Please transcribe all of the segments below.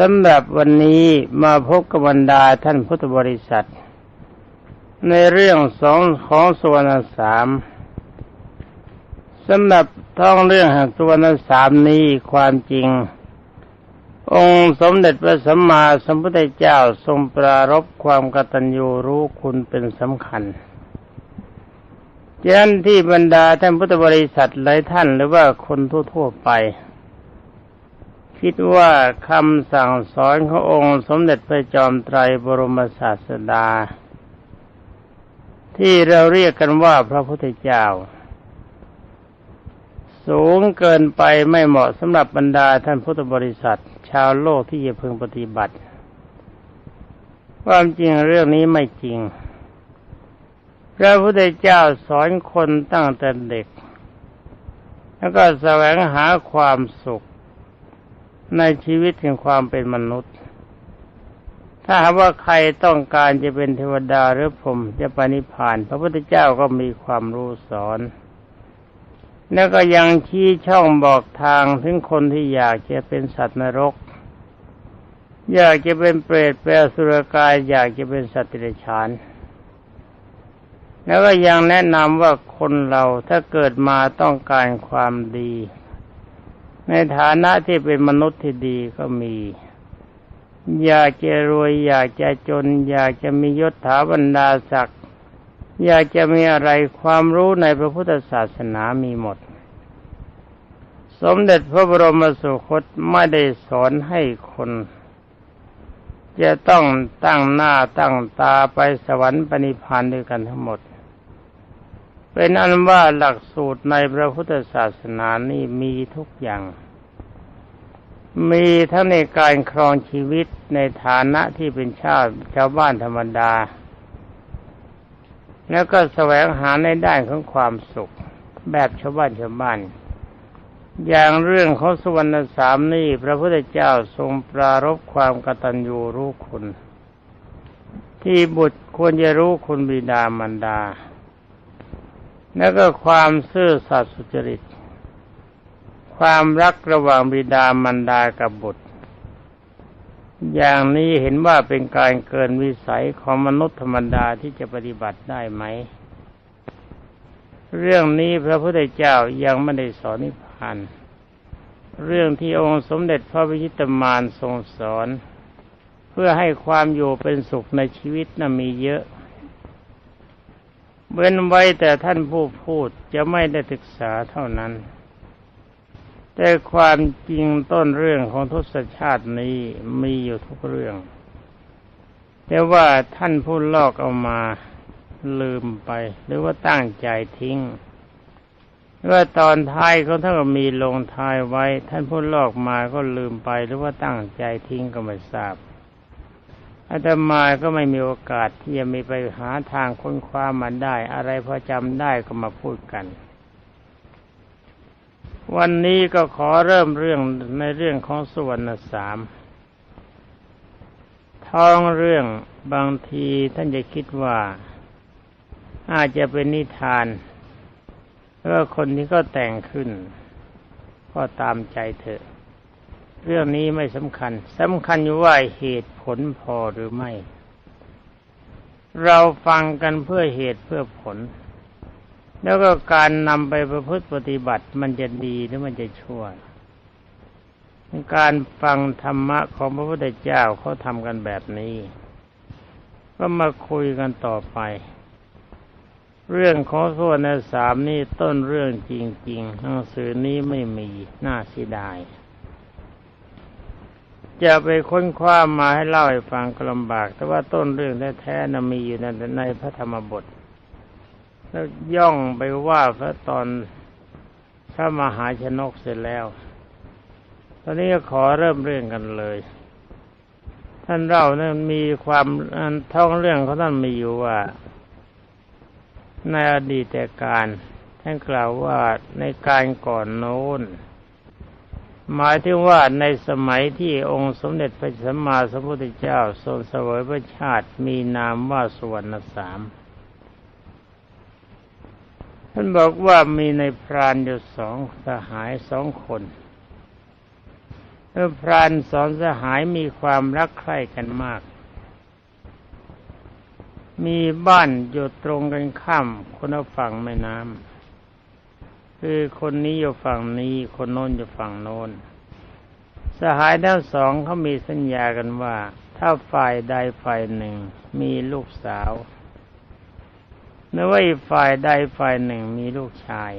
สำหรับวันนี้มาพบกับบรรดาท่านพุทธบริษัท ในเรื่องสองของสุวรรณสามสำหรับท้องเรื่องแห่งสุวรรณสามนี้ความจริง องค์สมเด็จพระสัมมาสัมพุทธเจ้าทรงปรารบความกตัญญูรู้คุณเป็นสำคัญฉะนั้นที่บรรดาท่านพุทธบริษัทหลายท่านหรือว่าคนทั่วๆไป คิดว่าคำสั่งสอนขององค์สมเด็จพระจอมไตรบรมศาสดา ที่เราเรียกกันว่าพระพุทธเจ้า สูงเกินไปไม่เหมาะสำหรับบรรดาท่านพุทธบริษัท ชาวโลกที่จะพึงปฏิบัติ ความจริงเรื่องนี้ไม่จริง พระพุทธเจ้าสอนคนตั้งแต่เด็ก แล้วก็แสวงหาความสุข ในชีวิตแห่งความเป็นมนุษย์ ถ้าหากว่าใครต้องการจะเป็นเทวดาหรือผมจะปณิพาน พระพุทธเจ้าก็มีความรู้สอน แล้วก็ยังชี้ช่องบอกทางถึงคนที่อยากจะเป็นสัตว์นรก อยากจะเป็นเปรตเป็นสุรกาย อยากจะเป็นสัตว์ติรฉานแล้วก็ยังแนะนำว่าคนเราถ้าเกิดมาต้องการความดี ในฐานะที่เป็นมนุษย์ที่ดีก็มี อยากจะรวย อยากจะจน อยากจะมียศถาบรรดาศักดิ์อยากจะมีอะไรความรู้ในพระพุทธศาสนามีหมด สมเด็จพระบรมสุคตไม่ได้สอนให้คน จะต้องตั้งหน้าตั้งตาไปสวรรค์ปณิพานด้วยกันทั้งหมด เป็นอันว่าหลักสูตรในพระพุทธศาสนานี่มีทุกอย่าง มีทั้งในการครองชีวิตในฐานะที่เป็นชาติชาวบ้านธรรมดา แล้วก็แสวงหาในด้านของความสุข แบบชาวบ้านชาวบ้านอย่างเรื่องของสุวรรณสามนี่ พระพุทธเจ้าทรงปรารบความกตัญญูรู้คุณ ที่บุตรควรจะรู้คุณบิดามารดา แล้วก็ความซื่อสัตย์สุจริต ความรักระหว่างบิดามารดากับบุตร อย่างนี้เห็นว่าเป็นการเกินวิสัยของมนุษย์ธรรมดาที่จะปฏิบัติได้ไหม เรื่องนี้พระพุทธเจ้ายังไม่ได้สอนนิพพานเรื่องที่องค์สมเด็จพระวิชิตมารทรงสอน เพื่อให้ความอยู่เป็นสุขในชีวิตน่ะมีเยอะ เว้นไว้แต่ท่านผู้พูดจะไม่ได้ศึกษาเท่านั้น แต่ความจริงต้นเรื่องของทศชาตินี้มีอยู่ทุกเรื่อง แต่ว่าท่านผู้ลอกเอามาลืมไป หรือว่าตั้งใจทิ้งว่าตอนท้ายเขาท่ามีลงท้ายไว้ ท่านผู้ลอกมาก็ลืมไปหรือว่าตั้งใจทิ้งก็ไม่ทราบ อาตมาก็ไม่มีโอกาสที่จะมีไปหาทางค้นคว้ามันได้ อะไรพอจำได้ก็มาพูดกัน วันนี้ก็ขอเริ่มเรื่องในเรื่องของสุวรรณสามท้องเรื่องบางทีท่านจะคิดว่า อาจจะเป็นนิทานแล้วคนที่ก็แต่งขึ้น ก็ตามใจเถอะ เรื่องนี้ไม่สำคัญสำคัญอยู่ว่าเหตุผลพอหรือไม่ เราฟังกันเพื่อเหตุเพื่อผล แล้วก็การนำไปประพฤติปฏิบัติมันจะดีหรือมันจะชั่ว การฟังธรรมะของพระพุทธเจ้าเขาทำกันแบบนี้ ก็มาคุยกันต่อไปเรื่องของโซนสามนี่ต้นเรื่องจริงๆหนังสือนี้ไม่มีน่าเสียดาย จะไปค้นคว้ามาให้เล่าให้ฟังก็ลำบาก แต่ว่าต้นเรื่องแท้ๆนะมีอยู่ในในพระธรรมบท แล้วย่องไปว่าพระตอนพระมหาชนกเสร็จแล้ว ตอนนี้ก็ขอเริ่มเรื่องกันเลย ท่านเรานะมีความท่องเรื่องเขาท่านมีอยู่ว่า ในอดีตการท่านกล่าวว่าในการก่อนโน้น หมายถึงว่าในสมัยที่องค์สมเด็จพระสัมมาสัมพุทธเจ้า ทรงเสวยพระชาติมีนามว่าสุวรรณสามท่านบอกว่ามีในพรานอยู่สองสหายสองคนเมื่อพรานสอนสหายมีความรักใคร่กันมาก มีบ้านอยู่ตรงกันข้ามคนละฝั่งแม่น้ำ คือคนนี้อยู่ฝั่งนี้ คนโน้นอยู่ฝั่งโน้น สหายทั้งสองเขามีสัญญากันว่า ถ้าฝ่ายใดฝ่ายหนึ่ง มีลูกสาวหรือว่าอีกฝ่ายใดฝ่ายหนึ่งมีลูกชาย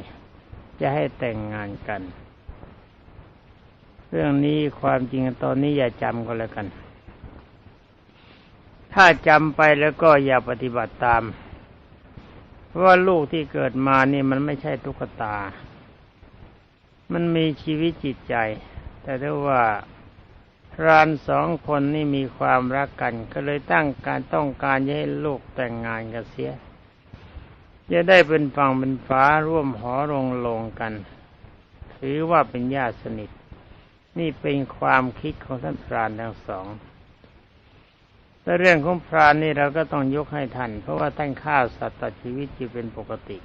จะให้แต่งงานกัน เรื่องนี้ความจริงตอนนี้อย่าจำก็แล้วกัน ถ้าจำไปแล้วก็อย่าปฏิบัติตาม เพราะว่าลูกที่เกิดมานี่มันไม่ใช่ตุ๊กตา มันมีชีวิตจิตใจ แต่ถ้าว่าพรานสองคนนี่มีความรักกัน ก็เลยตั้งการต้องการจะให้ลูกแต่งงานกันเสีย จะได้เป็นฝั่งเป็นฟ้าร่วมหอรงลงกัน ถือว่าเป็นญาติสนิท นี่เป็นความคิดของท่านพรานทั้งสอง แต่เรื่องของพรานนี่เราก็ต้องยกให้ท่าน เพราะว่าท่านฆ่าสัตว์ตัดชีวิตอยู่เป็นปกติ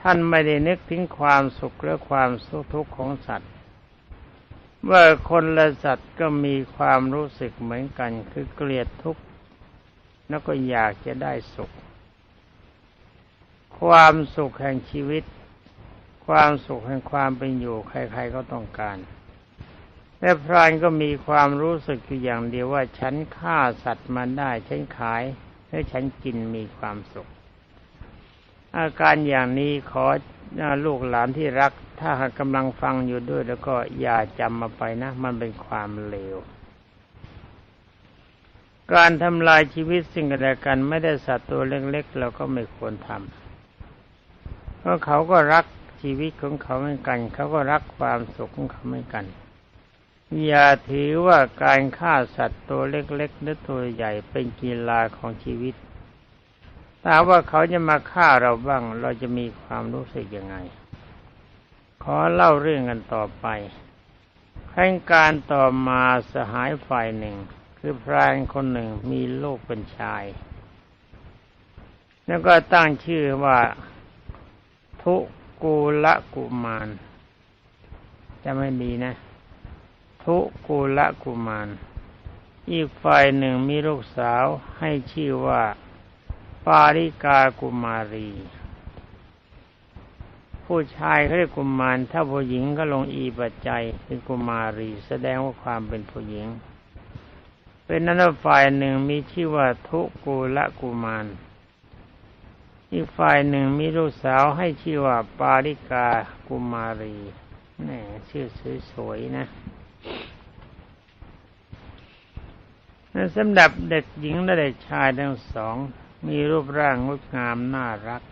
ท่านไม่ได้นึกถึงความสุขและความสุขทุกข์ของสัตว์ว่าคนและสัตว์ก็มีความรู้สึกเหมือนกัน คือเกลียดทุกข์แล้วก็อยากจะได้สุข ความสุขแห่งชีวิต ความสุขแห่งความเป็นอยู่ ใครๆก็ต้องการ และพรานก็มีความรู้สึกอยู่อย่างเดียวว่าฉันฆ่าสัตว์มาได้ฉันขายและฉันกินมีความสุข อาการอย่างนี้ขอลูกหลานที่รัก ถ้าหากกำลังฟังอยู่ด้วย แล้วก็อย่าจำมาไปนะ มันเป็นความเลวการทำลายชีวิตสิ่งใดกันไม่ได้สัตว์ตัวเล็กๆเราก็ไม่ควรทำเพราะเขาก็รักชีวิตของเขาเหมือนกัน เขาก็รักความสุขของเขาเหมือนกัน อย่าถือว่าการฆ่าสัตว์ตัวเล็กๆหรือตัวใหญ่เป็นกีฬาของชีวิตถ้าว่าเขาจะมาฆ่าเราบ้าง เราจะมีความรู้สึกยังไง ขอเล่าเรื่องกันต่อไปขั้นการต่อมาสหายฝ่ายหนึ่ง คือพรานคนหนึ่งมีลูกเป็นชาย แล้วก็ตั้งชื่อว่าทุกูละกุมารจะไม่ดีนะ ทุกูละกุมาร อีกฝ่ายหนึ่งมีลูกสาวให้ชื่อว่า ปาริกากุมารี ผู้ชายเขาเรียกกุมาร ถ้าผู้หญิงก็ลงอีปัจจัยเป็นกุมารี แสดงว่าความเป็นผู้หญิง เป็นนั้นฝ่ายหนึ่งมีชื่อว่าทุกูละกุมารอีกฝ่ายหนึ่งมีลูกสาวให้ชื่อว่าปาริกากุมารี แหมชื่อสวยๆนะ สำหรับเด็กหญิงและเด็กชายทั้งสอง มีรูปร่างงดงามน่ารัก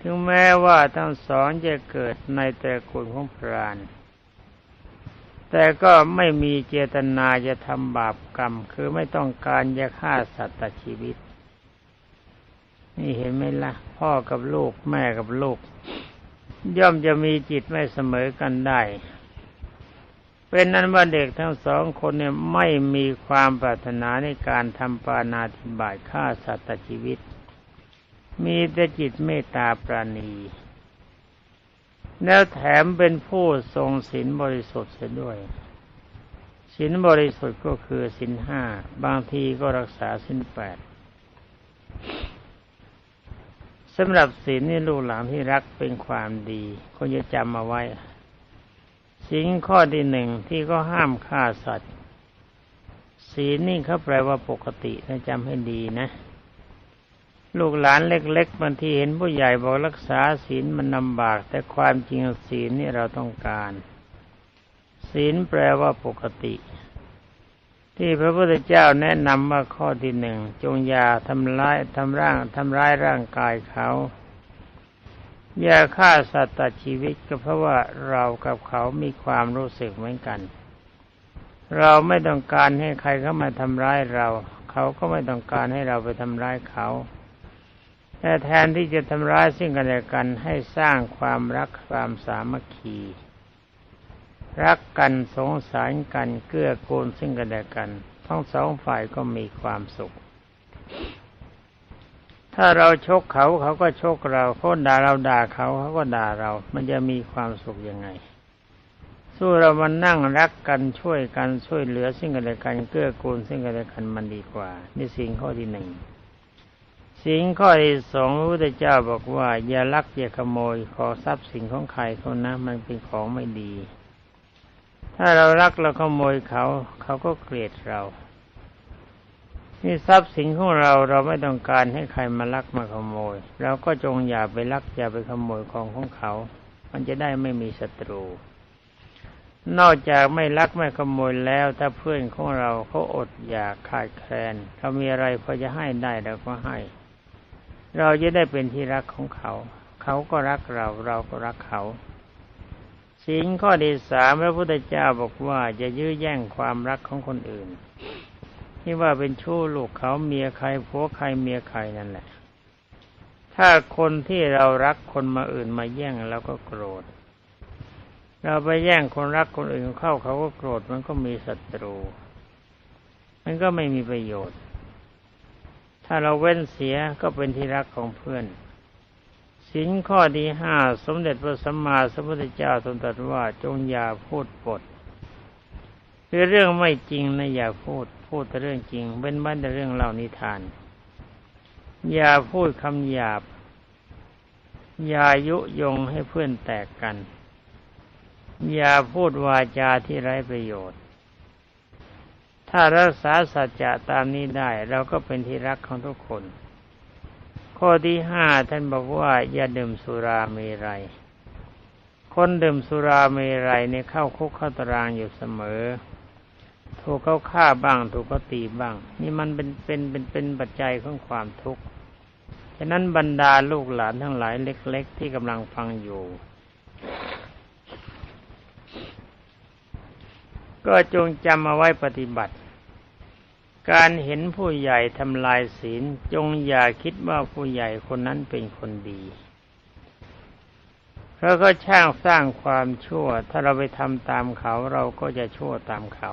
ถึงแม้ว่าทั้งสองจะเกิดในตระกูลของพรานแต่ก็ไม่มีเจตนาจะทำบาปกรรม คือไม่ต้องการจะฆ่าสัตว์ตัดชีวิต นี่เห็นไหมละ่ะ พ่อกับลูกแม่กับลูก ย่อมจะมีจิตไม่เสมอกันได้ เป็นนั้นว่าเด็กทั้งสองคนเนี่ยไม่มีความปรารถนาในการทำปานาธิบาตฆ่าสัตว์ชีวิต มีแต่จิตเมตตาปราณี แล้วแถมเป็นผู้ทรงศีลบริสุทธิ์เสียด้วยศีลบริสุทธิ์ก็คือศีลห้าบางทีก็รักษาศีลแปดสำหรับศีลนี่ลูกหลานที่รักเป็นความดีก็จะจำมาไว้ สิ่งข้อที่หนึ่งที่ก็ห้ามฆ่าสัตว์ ศีลนี่เขาแปลว่าปกตินะจำให้ดีนะ ลูกหลานเล็กๆบางทีเห็นผู้ใหญ่บอกรักษาศีลมันลำบาก แต่ความจริงศีลนี่เราต้องการ ศีลแปลว่าปกติ ที่พระพุทธเจ้าแนะนำว่าข้อที่หนึ่งจงยาทำร้ายทำร่างทำร้ายร่างกายเขา อย่าฆ่าสัตว์ตัดชีวิตก็เพราะว่าเรากับเขามีความรู้สึกเหมือนกัน เราไม่ต้องการให้ใครเข้ามาทำร้ายเรา เขาก็ไม่ต้องการให้เราไปทำร้ายเขา แต่แทนที่จะทำร้ายซึ่งกันและกันให้สร้างความรักความสามัคคี รักกันสงสารกันเกื้อกูลซึ่งกันและกัน ทั้งสองฝ่ายก็มีความสุข ถ้าเราชกเขาเขาก็ชกเราเขาด่าเราด่าเขาเขาก็ด่าเรา มันจะมีความสุขยังไง สู้เรามานั่งรักกันช่วยกันช่วยเหลือซึ่งกันและกันเกื้อกูลซึ่งกันและกันมันดีกว่านี่สิ่งข้อที่หนึ่งสิ่งข้อที่สองพระพุทธเจ้าบอกว่า อย่าลักอย่าขโมยขอทรัพย์สินของใครเขานะ มันเป็นของไม่ดี ถ้าเรารักเราขโมยเขา เขาก็เกลียดเรา นี่ทรัพย์สินของเราเราไม่ต้องการให้ใครมาลักมาขโมย เราก็จงอย่าไปลักอย่าไปขโมยของของเขา มันจะได้ไม่มีศัตรู นอกจากไม่ลักไม่ขโมยแล้วถ้าเพื่อนของเราเขาอดอยากขาดแคลนเขามีอะไรพอจะให้ได้เราก็ให้ เราจะได้เป็นที่รักของเขา เขาก็รักเราเราก็รักเขาสิ่งข้อที่สามพระพุทธเจ้าบอกว่าจะยื้อแย่งความรักของคนอื่น ที่ว่าเป็นชู้ลูกเขาเมียใครผัวใครเมียใครนั่นแหละ ถ้าคนที่เรารักคนมาอื่นมาแย่งเราก็โกรธ เราไปแย่งคนรักคนอื่นเข้าเขาก็โกรธมันก็มีศัตรู มันก็ไม่มีประโยชน์ ถ้าเราเว้นเสียก็เป็นที่รักของเพื่อนสินข้อที่ห้าสมเด็จพระสัมมาสัมพุทธเจ้าทรงตรัสว่าจงอย่าพูดปดคือเรื่องไม่จริงนะอย่าพูด พูดแต่เรื่องจริง เว้นบ้านแต่เรื่องเล่านิทาน อย่าพูดคำหยาบ อย่ายุยงให้เพื่อนแตกกัน อย่าพูดวาจาที่ไร้ประโยชน์ ถ้ารักษาสัจจะตามนี้ได้ เราก็เป็นที่รักของทุกคน ข้อที่ห้าท่านบอกว่า อย่าดื่มสุราเมรัยคนดื่มสุราเมรัยเนี่ยเข้าคุกเข้าตารางอยู่เสมอ ถูกเขาฆ่าบ้าง ถูกเขาตีบ้าง นี่มันเป็นเป็นเป็นเป็นปัจจัยของความทุกข์ฉะนั้นบรรดาลูกหลานทั้งหลายเล็ก ๆ ที่กำลังฟังอยู่ ก็จงจำเอาไว้ปฏิบัติ การเห็นผู้ใหญ่ทำลายศีล จงอย่าคิดว่าผู้ใหญ่คนนั้นเป็นคนดีเพราะก็ช่างสร้างความชั่ว ถ้าเราไปทำตามเขาเราก็จะชั่วตามเขา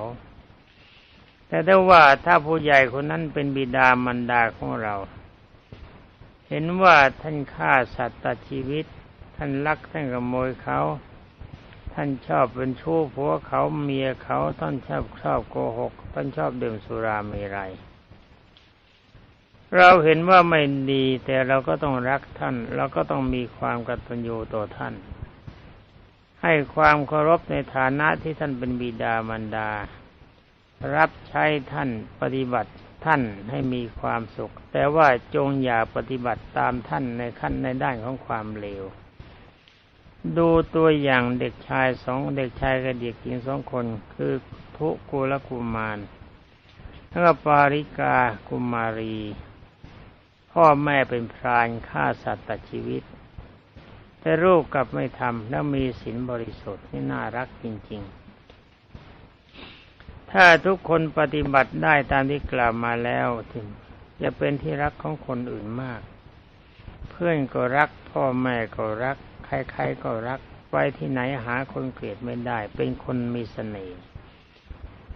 แต่ถ้าว่าถ้าผู้ใหญ่คนนั้นเป็นบิดามารดาของเรา เห็นว่าท่านฆ่าสัตว์ตัดชีวิต ท่านลักท่านขโมยเขา ท่านชอบเป็นชู้ผัวเขาเมียเขาท่านชอบชอบโกหก ท่านชอบดื่มสุราเมรัยเราเห็นว่าไม่ดีแต่เราก็ต้องรักท่าน เราก็ต้องมีความกตัญญูต่อท่าน ให้ความเคารพในฐานะที่ท่านเป็นบิดามารดา รับใช้ท่านปฏิบัติท่านให้มีความสุข แต่ว่าจงอย่าปฏิบัติตามท่านในขั้นในด้านของความเลวดูตัวอย่างเด็กชายสองเด็กชายกับเด็กหญิงสองคน คือทุกุลกุมารแล้วก็ปาริกากุมารี พ่อแม่เป็นพรานฆ่าสัตว์ตัดชีวิต แต่ลูกกลับไม่ทำแล้วมีศีลบริสุทธิ์นี่น่ารักจริง ๆ ถ้าทุกคนปฏิบัติได้ตามที่กล่าวมาแล้วถึงจะเป็นที่รักของคนอื่นมาก เพื่อนก็รัก พ่อแม่ก็รัก ใครๆก็รักไปที่ไหนหาคนเกลียดไม่ได้ เป็นคนมีเสน่ห์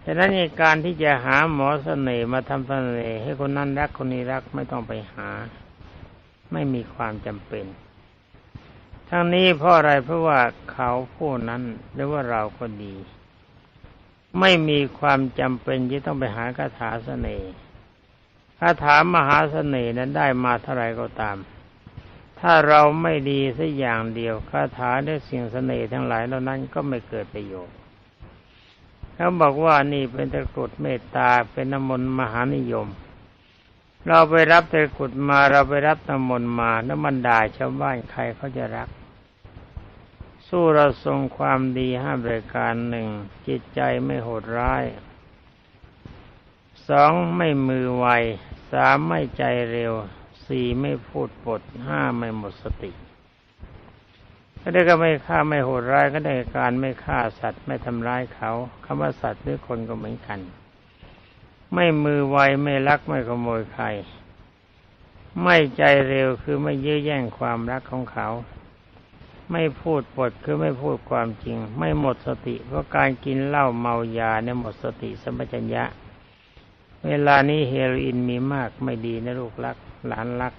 ฉะนั้นในการที่จะหาหมอเสน่ห์มาทำเสน่ห์ให้คนนั้นรักคนนี้รักไม่ต้องไปหา ไม่มีความจำเป็น ทั้งนี้เพราะอะไรเพราะว่าเขาผู้นั้นหรือว่าเราก็ดี ไม่มีความจำเป็นที่ต้องไปหาคาถาเสน่ห์คาถามหาเสน่ห์นั้นได้มาเท่าไรก็ตาม ถ้าเราไม่ดีสักอย่างเดียวคาถาด้วยสิ่งเสน่ห์ทั้งหลายเหล่านั้นก็ไม่เกิดประโยชน์เขาบอกว่านี่เป็นตะกรุดเมตตาเป็นน้ำมนต์มหานิยม เราไปรับตะกรุดมาเราไปรับน้ำมนต์มาน้ำมันด่าชาวบ้านใครเขาจะรัก สู้เราทรงความดีห้าบริการหนึ่งจิตใจไม่โหดร้ายสองไม่มือไวสามไม่ใจเร็วสี่ไม่พูดปดห้าไม่หมดสติก็ได้ก็ไม่ฆ่าไม่โหดร้ายก็ได้การไม่ฆ่าสัตว์ไม่ทำร้ายเขาคำว่าสัตว์หรือคนก็เหมือนกัน ไม่มือไวไม่ลักไม่ขโมยใคร ไม่ใจเร็วคือไม่ยื้อแย่งความรักของเขา ไม่พูดปดคือไม่พูดความจริง ไม่หมดสติ เพราะการกินเหล้าเมายาเนี่ยหมดสติสัมปชัญญะ เวลานี้เฮโรอีนมีมากไม่ดีนะลูกรัก หลานรัก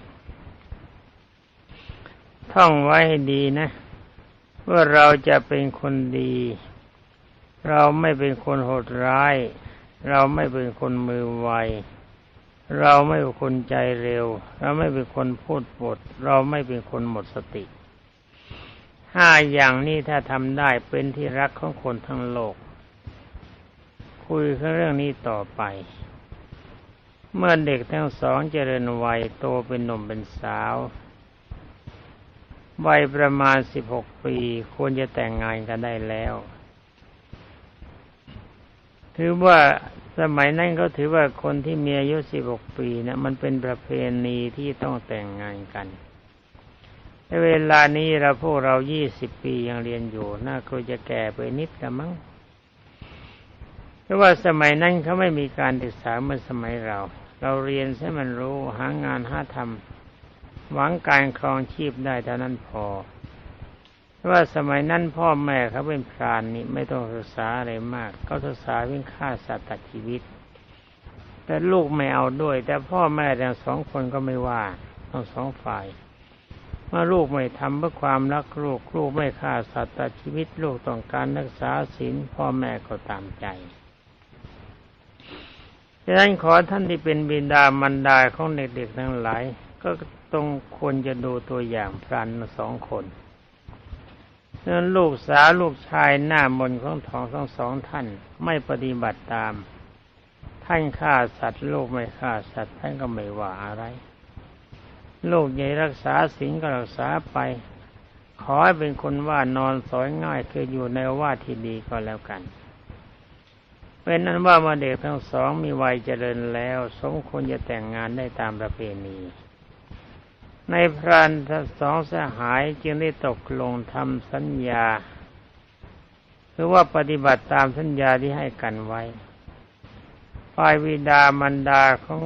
ท่องไว้ให้ดีนะ ว่าเราจะเป็นคนดี เราไม่เป็นคนโหดร้าย เราไม่เป็นคนมือไวเราไม่เป็นคนใจเร็ว เราไม่เป็นคนพูดปด เราไม่เป็นคนหมดสติ ห้าอย่างนี้ถ้าทำได้เป็นที่รักของคนทั้งโลก คุยเรื่องนี้ต่อไป เมื่อเด็กทั้งสองเจริญวัยโตเป็นหนุ่มเป็นสาว วัยประมาณสิบหกปีควรจะแต่งงานกันได้แล้ว ถือว่าสมัยนั้นก็ถือว่าคนที่มีอายุสิบหกปีนะมันเป็นประเพณีที่ต้องแต่งงานกัน ในเวลานี้เราพวกเรายี่สิบปียังเรียนอยู่ น่าคงจะแก่ไปนิดละมั้งเพราะว่าสมัยนั้นเขาไม่มีการศึกษาเหมือนสมัยเรา เราเรียนให้มันรู้หางานหาทำหวังการครองชีพได้เท่านั้นพอเพราะว่าสมัยนั้นพ่อแม่เขาเป็นพรานนี่ไม่ต้องศึกษาอะไรมาก เขาศึกษาเรื่งฆ่าสัตว์ตัดชีวิต แต่ลูกไม่เอาด้วย แต่พ่อแม่ทั้งสองคนก็ไม่ว่าทั้งสองฝ่าย เมื่อลูกไม่ทำเพื่อความรักลูกลูกไม่ฆ่าสัตว์ตัดชีวิตลูกต้องการรักษาศีลพ่อแม่ก็ตามใจดังนั้นขอท่านที่เป็นบิดามารดาของเด็กๆทั้งหลาย ก็ต้องควรจะดูตัวอย่างพรานสองคนนั้นลูกสาวลูกชายหน้ามนของทองทั้งสองท่านไม่ปฏิบัติตาม ท่านฆ่าสัตว์ลูกไม่ฆ่าสัตว์ท่านก็ไม่ว่าอะไร ลูกใหญ่รักษาศีลก็รักษาไป ขอให้เป็นคนว่านอนสอยง่ายคืออยู่ในว่าที่ดีก็แล้วกันเป็นนั้นว่ามาเด็กทั้งสองมีวัยเจริญแล้ว สมควรจะแต่งงานได้ตามประเพณี ในพรานทั้งสองสหายจึงได้ตกลงทำสัญญาคือว่าปฏิบัติตามสัญญาที่ให้กันไว้ฝ่ายวิดามันดาของ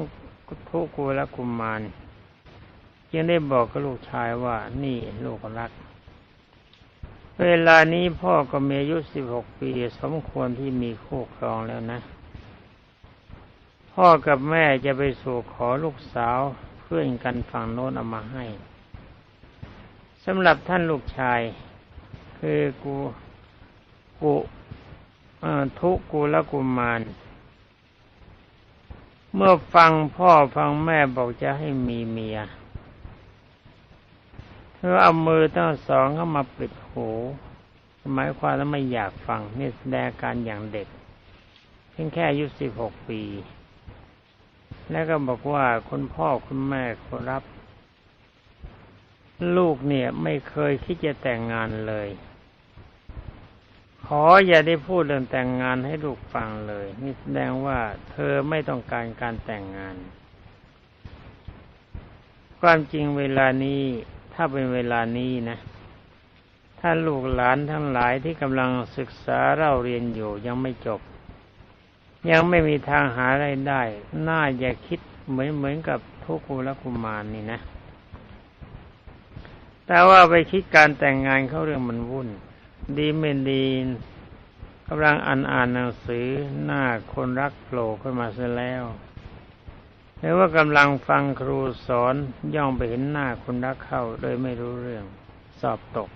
ทุกูและกุมมาร จึงได้บอกกับลูกชายว่านี่ลูกรัก เวลานี้พ่อก็มีอายุสิบหกปีสมควรที่มีคู่ครองแล้วนะ พ่อกับแม่จะไปสู่ขอลูกสาวเพื่อนกันฝั่งโน้นเอามาให้สำหรับท่านลูกชาย คือกูกูทุกูและกุมาร เมื่อฟังพ่อฟังแม่บอกจะให้มีเมีย เธอเอามือทั้งสองเข้ามาปิดหูหมายความว่าไม่อยากฟังนี่แสดงการอย่างเด็ก เพียงแค่อายุสิบหกปี แล้วก็บอกว่าคุณพ่อคุณแม่ขอรับ ลูกเนี่ยไม่เคยคิดจะแต่งงานเลย ขออย่าได้พูดเรื่องแต่งงานให้ลูกฟังเลย นี่แสดงว่าเธอไม่ต้องการการแต่งงาน ความจริงเวลานี้ ถ้าเป็นเวลานี้นะถ้าลูกหลานทั้งหลายที่กำลังศึกษาเราเรียนอยู่ยังไม่จบ ยังไม่มีทางหาไรายได้ น่าอย่าคิดเหมือนเหมือนกับทุกูและกุมารนนี่นะ แต่ว่าไปคิดการแต่งงานเขาเรื่องมันวุ่น ดีไม่ดีกำลังอ่านอ่านหนังสือหน้าคนรักโผล่ขึ้นมาเสียแล้ว หรือว่ากำลังฟังครูสอนย่องไปเห็นหน้าคนรักเข้าโดยไม่รู้เรื่อง สอบตก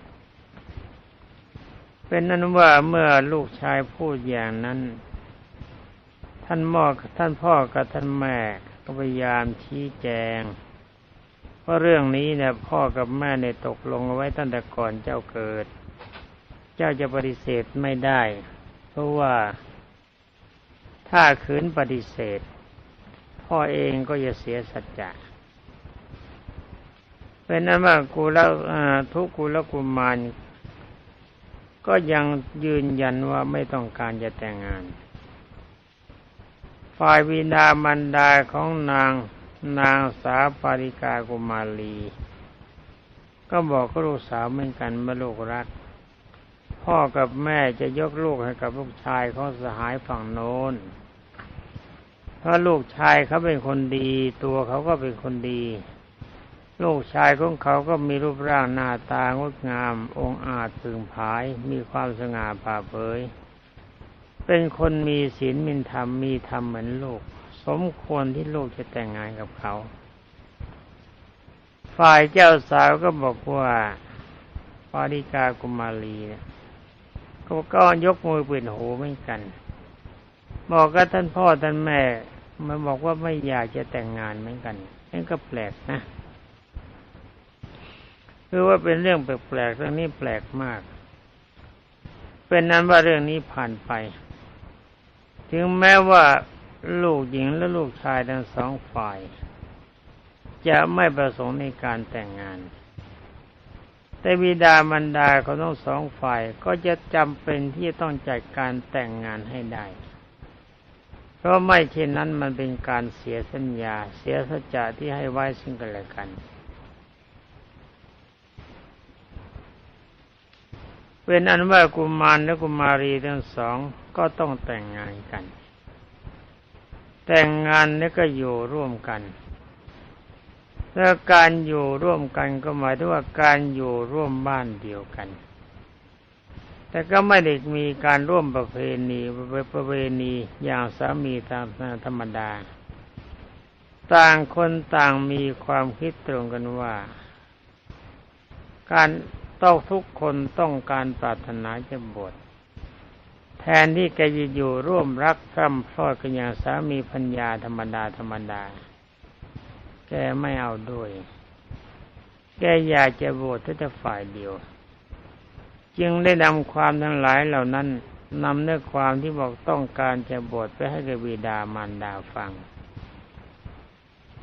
เป็นนั้นว่าเมื่อลูกชายพูดอย่างนั้น ท่านพ่อท่านพ่อกับท่านแม่ก็พยายามชี้แจงเพราเรื่องนี้เนี่ยพ่อกับแม่เนี่ยตกลงเอาไว้ตั้งแต่ก่อนเจ้าเกิด เจ้าจะปฏิเสธไม่ได้ เพราะว่าถ้าขืนปฏิเสธ พ่อเองก็จะเสียสัจจะเป็นนั้นว่ากูแล้วทุกกูแล้วกุมารก็ยังยืนยันว่าไม่ต้องการจะแต่งงาน ฝ่ายวินดามันดาของนางนางสาปาริกากุมารี ก็บอกกับลูกสาวเหมือนกันเมื่ลูกรัก พ่อกับแม่จะยกลูกให้กับลูกชายของสหายฝั่งโน้น เพราะลูกชายเขาเป็นคนดี ตัวเขาก็เป็นคนดี ลูกชายของเขาก็มีรูปร่างหน้าตางดงาม องอาจพึงผาย มีความสง่าผ่าเผย เป็นคนมีศีลมีธรรมมีธรรมเหมือนลูก สมควรที่ลูกจะแต่งงานกับเขา ฝ่ายเจ้าสาวก็บอกว่าปาริกากุมารีเนี่ยก็ยกมือปิดหูเหมือนกัน บอกกับท่านพ่อท่านแม่มาบอกว่าไม่อยากจะแต่งงานเหมือนกันนั่นก็แปลกนะคือว่าเป็นเรื่องแปลกๆเรื่องนี้แปลกมาก เป็นนั้นว่าเรื่องนี้ผ่านไป ถึงแม้ว่าลูกหญิงและลูกชายทั้งสองฝ่าย จะไม่ประสงค์ในการแต่งงาน แต่บิดามารดาของทั้งสองฝ่ายก็จะจำเป็นที่จะต้องจัดการแต่งงานให้ได้ เพราะไม่เช่นนั้นมันเป็นการเสียสัญญา เสียสัจจะที่ให้ไว้ซึ่งกันและกัน เป็นอันว่ากุมารและกุมารีทั้งสองก็ต้องแต่งงานกัน แต่งงานแล้วก็อยู่ร่วมกันแล้วการอยู่ร่วมกันก็หมายถึงว่าการอยู่ร่วมบ้านเดียวกัน แต่ก็ไม่ได้มีการร่วมประเพณีประเพณีอย่างสามีตามธรรมดา ต่างคนต่างมีความคิดตรงกันว่า การต้องทุกคนต้องการปรารถนาจะบวชแทนที่แกจะอยู่ร่วมรักพร่ำพรอดกันอย่างสามีพัญญาธรรมดาธรรมดา แกไม่เอาด้วย แกอยากจะบวชแต่ฝ่ายเดียว จึงได้นำความทั้งหลายเหล่านั้นนำเนื้อความที่บอกต้องการจะบวชไปให้กับบิดามารดาฟัง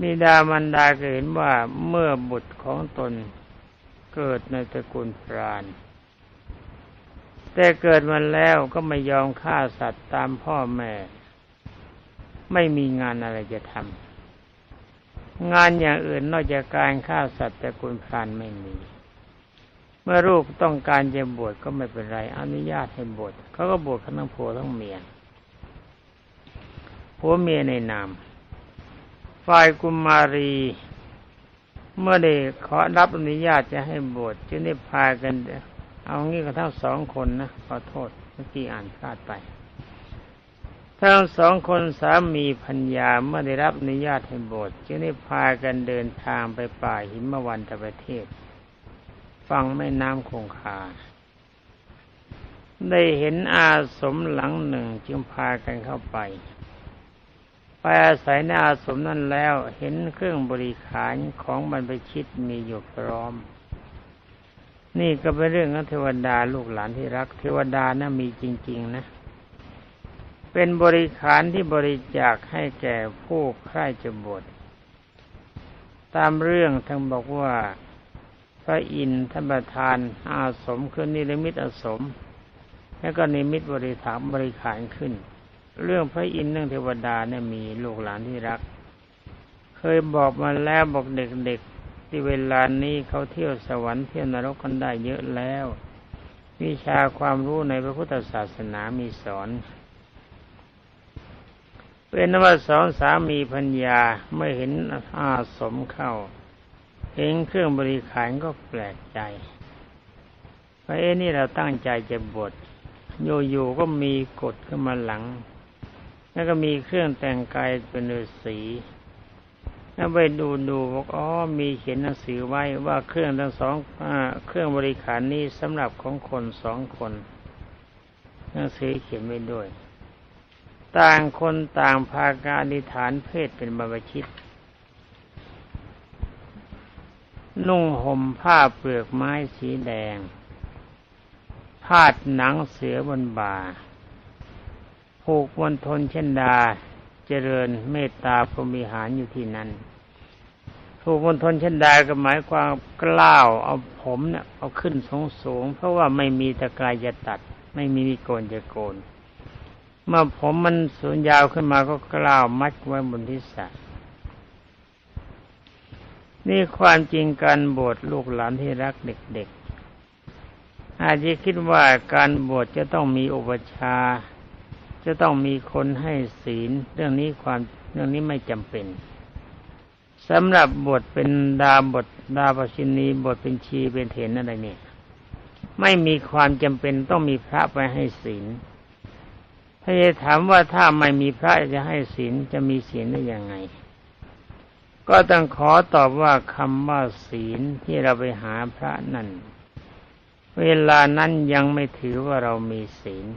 บิดามารดาก็เห็นว่าเมื่อบุตรของตนเกิดในตระกูลพรานแต่เกิดมาแล้วก็ไม่ยอมฆ่าสัตว์ตามพ่อแม่ ไม่มีงานอะไรจะทำงานอย่างอื่นนอกจากการฆ่าสัตว์ตระกูลพรานไม่มี เมื่อลูกต้องการจะบวชก็ไม่เป็นไร อนุญาตให้บวชเขาก็บวชทั้งผัวทั้งเมียผัวเมียในนามฝ่ายกุมารี เมื่อได้ขอรับอนุญาตจะให้บวชจึงได้พากัน เอางี้ก็ทั้งสองคนนะขอโทษเมื่อกี้อ่านพลาดไปทั้งสองคนสามีพัญญาเมื่อได้รับอนุญาตให้บวชจึงได้พากันเดินทางไปป่าหิมวันตประเทศ ฟังแม่น้ำคงคา ได้เห็นอาสมหลังหนึ่งจึงพากันเข้าไป ไปอาศัยในอาสมนั้นแล้วเห็นเครื่องบริขารของบรรพชิตมีอยู่พร้อม นี่ก็เป็นเรื่องของเทวดาลูกหลานที่รัก เทวดานะ่ะมีจริง ๆ นะ เป็นบริขารที่บริจาคให้แก่ผู้ใคร่จะบวชตามเรื่องทั้งบอกว่า พระอินทร์ท่านประธานอาสมคือนิรมิตอาสม แล้วก็นิมิตบริถามบริขารขึ้น เรื่องพระอินทร์เรื่องเทวดาเนี่ยมีลูกหลานที่รัก เคยบอกมาแล้วบอกเด็กๆที่เวลานี้เขาเที่ยวสวรรค์เที่ยวนรกกันได้เยอะแล้ว วิชาความรู้ในพระพุทธศาสนามีสอนเป็นว่าสองสามีพัญญาเมื่อเห็นอาสมเข้า เห็นเครื่องบริขารก็แปลกใจว่าเอ๊ะนี่เราตั้งใจจะบวชอยู่ๆก็มีกฎขึ้นมาหลัง แล้วก็มีเครื่องแต่งกายเป็นฤาษีแล้วไปดูดูบอกอ๋อมีเขียนหนังสือไว้ว่าเครื่องทั้งสองอเครื่องบริขารนี้สำหรับของคนสองคนหนังสือเขียนไว้ด้วย ต่างคนต่างพาการอธิษฐานเพศเป็นบรรพชิต นุ่งห่มผ้าเปลือกไม้สีแดง พาดหนังเสือบนบ่า ผูกมณฑลเช่นดา เจริญเมตตาพรมิหารอยู่ที่นั้นผูกมณฑลเช่นดาก็หมายความกล้าวเอาผมเนี่ยเอาขึ้นสูงสูงเพราะว่าไม่มีตะกายจะตัด ไม่มีมีโกนจะโกน เมื่อผมมันสูงยาวขึ้นมาก็กล้าวมัดไว้บนทิศ นี่ความจริงการบวชลูกหลานที่รักเด็กๆ อาจจะคิดว่าการบวชจะต้องมีอุปชา จะต้องมีคนให้ศีล เรื่องนี้ความเรื่องนี้ไม่จำเป็นสำหรับบวชเป็นดาบทดาบชินีบทเป็นชีเป็นเถรอะไรเนี่ย ไม่มีความจำเป็นต้องมีพระไปให้ศีลถ้าจะถามว่าถ้าไม่มีพระจะให้ศีลจะมีศีลได้ยังไง ก็ต้องขอตอบว่าคำว่าศีลที่เราไปหาพระนั่น เวลานั้นยังไม่ถือว่าเรามีศีล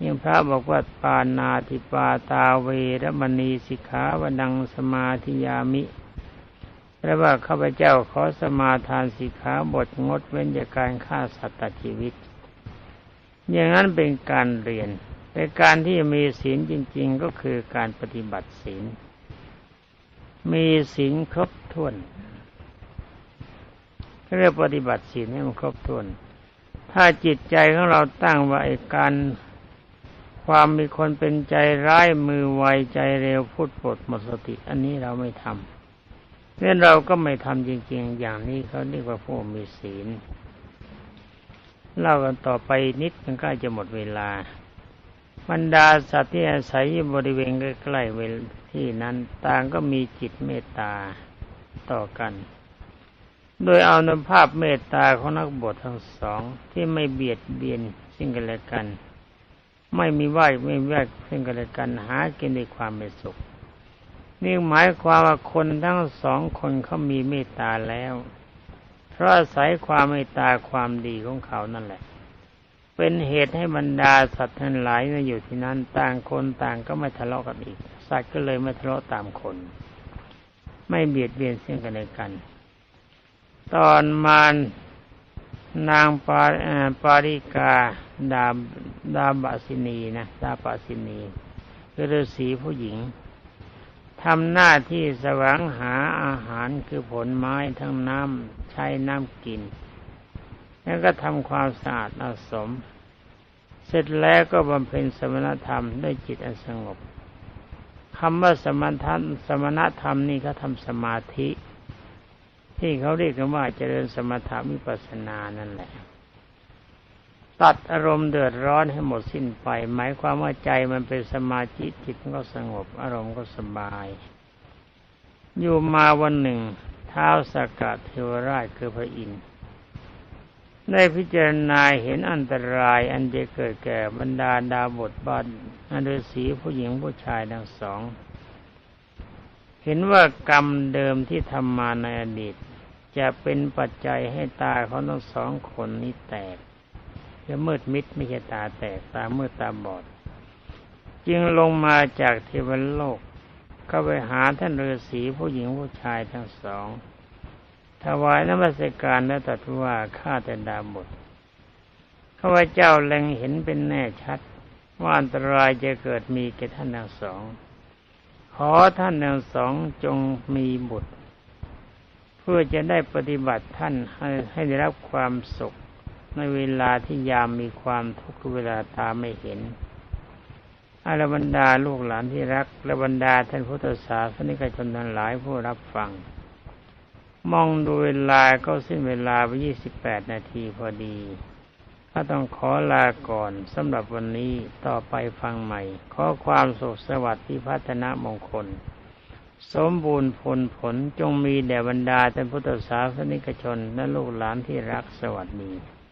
ยิ่งพระบอกว่าปานาติปาตาเวรมณีสิกขาวดังสมาธิยามิแปลว่าข้าพเจ้าขอสมาทานสิกขาบทงดเว้นจากการฆ่าสัตว์ตัดชีวิต อย่างนั้นเป็นการเรียนแต่การที่มีศีลจริง ๆ ก็คือการปฏิบัติศีล มีศีลครบถ้วนเรียกปฏิบัติศีลให้มันครบถ้วน ถ้าจิตใจของเราตั้งว่าไอ้การความมีคนเป็นใจร้ายมือไวใจเร็วพูดปดหมดสติ อันนี้เราไม่ทำเนี่ยเราก็ไม่ทำจริง ๆ อย่างนี้เขาเรียกว่าผู้มีศีลเล่ากันต่อไปนิดมันก็จะหมดเวลา บรรดาสัตว์ที่อาศัยอยู่บริเวณใกล้ๆเวลที่นั้น ต่างก็มีจิตเมตตาต่อกัน โดยเอานภาพเมตตาของนักบวชทั้งสองที่ไม่เบียดเบียนซึ่งกันและกัน ไม่มีไหวไม่แวกซึ่งกันและกันหากินในความเป็นสุขนี่หมายความว่าคนทั้งสองคนเขามีเมตตาแล้ว เพราะอาศัยความเมตตาความดีของเขานั่นแหละ เป็นเหตุให้บรรดาสัตว์ทั้งหลายมาอยู่ที่นั้น ต่างคนต่างก็ไม่ทะเลาะกันอีก สัตว์ก็เลยไม่ทะเลาะตามคน ไม่เบียดเบียนซึ่งกันและกัน ตอนมานนางปาปาริกาดาดาบาสินีนะดาบาสินีคือฤาษีผู้หญิงทำหน้าที่แสวงหาอาหารคือผลไม้ทั้งน้ำใช้น้ำกิน แล้วก็ทำความสะอาดอาสม เสร็จแล้วก็บำเพ็ญสมณธรรมด้วยจิตอันสงบคำว่าสมณธรรมสมณธรรมนี่เขาทำสมาธิ ที่เขาเรียกกันว่าเจริญสมถะวิปัสสนานั่นแหละ ตัดอารมณ์เดือดร้อนให้หมดสิ้นไป หมายความว่าใจมันเป็นสมาธิจิตก็สงบ อารมณ์ก็สบาย อยู่มาวันหนึ่ง เท้าสกัดเทวราชคือพระอินทร์ ได้พิจารณาเห็นอันตราย อันจะเกิดแก่บรรดาดาบทบันอันฤาษีผู้หญิงผู้ชายทั้งสอง เห็นว่ากรรมเดิมที่ทำมาในอดีต จะเป็นปัจจัยให้ตาเขาทั้งสองคนนี้แตกจะมืดมิดไม่ใช่ตาแตกตามืดตาบอด จึงลงมาจากเทวโลก ก็ไปหาท่านฤาษีผู้หญิงผู้ชายทั้งสอง ถวายนมัสการและตรัสว่าข้าแต่ดาบทข้าพเจ้าแลงเห็นเป็นแน่ชัด ว่าอันตรายจะเกิดมีแก่ท่านทั้งสอง ขอท่านทั้งสองจงมีบุตรพื่อจะได้ปฏิบัติท่านให้ให้ได้รับความสุข ในเวลาที่ยามมีความทุกข์เวลาตาไม่เห็นอารบรรดาลูกหลานที่รักและบรรดาท่านพุทธศาสนิกชนทั้งหลายผู้รับฟัง มองดูเวลาก็สิ้นเวลาไปยี่สิบแปดนาทีพอดีก็ต้องขอลาก่อนสำหรับวันนี้ต่อไปฟังใหม่ ขอความสุขสวัสดิ์ที่พัฒนามงคล สมบูรณ์ผลผลจงมีแด่บรรดาท่านพุทธศาสนิกชนและลูกหลานที่รักสวัสดี